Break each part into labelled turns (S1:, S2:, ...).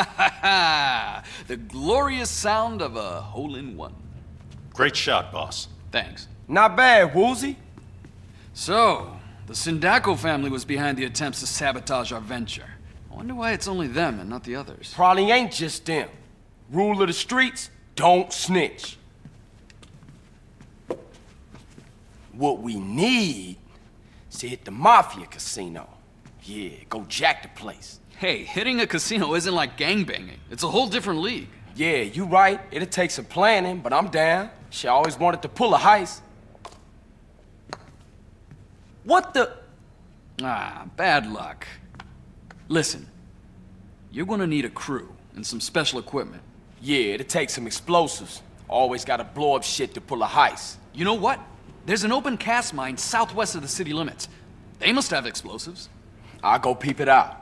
S1: Ha ha ha! The glorious sound of a hole in one.
S2: Great shot, boss.
S1: Thanks.
S3: Not bad, Woolsey.
S1: So, the Sindaco family was behind the attempts to sabotage our venture. I wonder why it's only them and not the others.
S3: Probably ain't just them. Rule of the streets, don't snitch. What we need is to hit the Mafia casino. Yeah, go jack the place.
S1: Hey, hitting a casino isn't like gangbanging. It's a whole different league.
S3: Yeah, you right. It'll take some planning, but I'm down. She always wanted to pull a heist. What the?
S1: Ah, bad luck. Listen, you're gonna need a crew and some special equipment.
S3: Yeah, it'll take some explosives. Always gotta blow up shit to pull a heist.
S1: You know what? There's an open cast mine southwest of the city limits. They must have explosives.
S3: I'll go peep it out.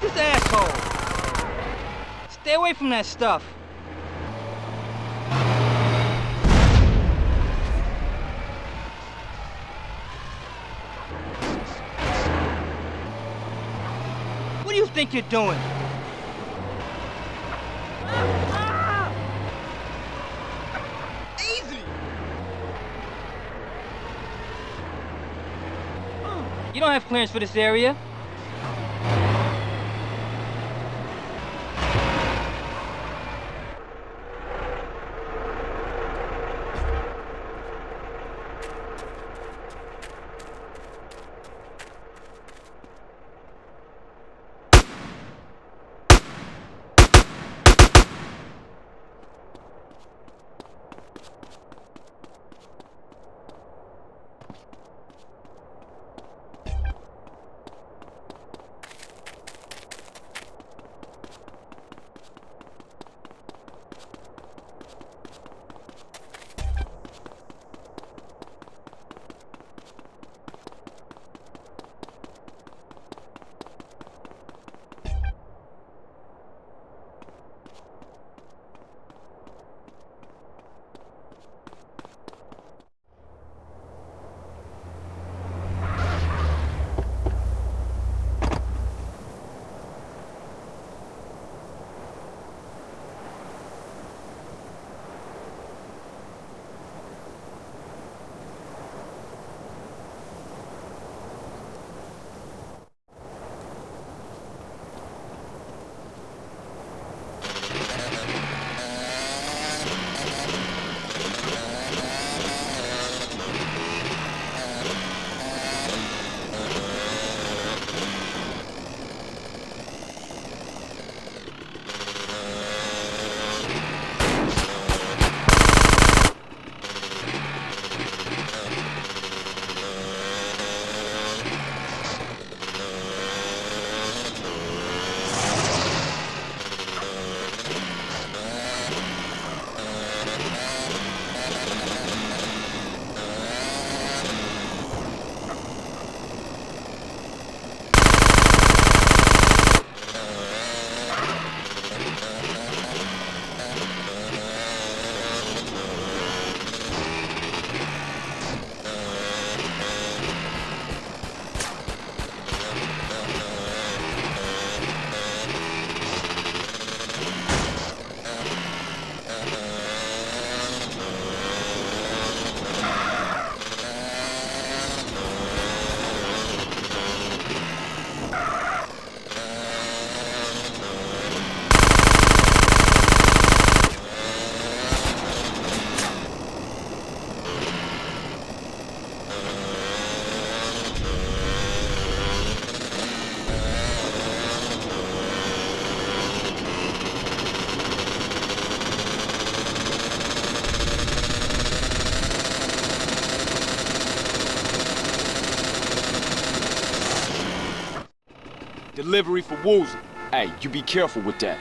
S4: This asshole? Stay away from that stuff. What do you think you're doing? Easy! You don't have clearance for this area.
S3: Delivery for Woolsey. Hey, you be careful with that.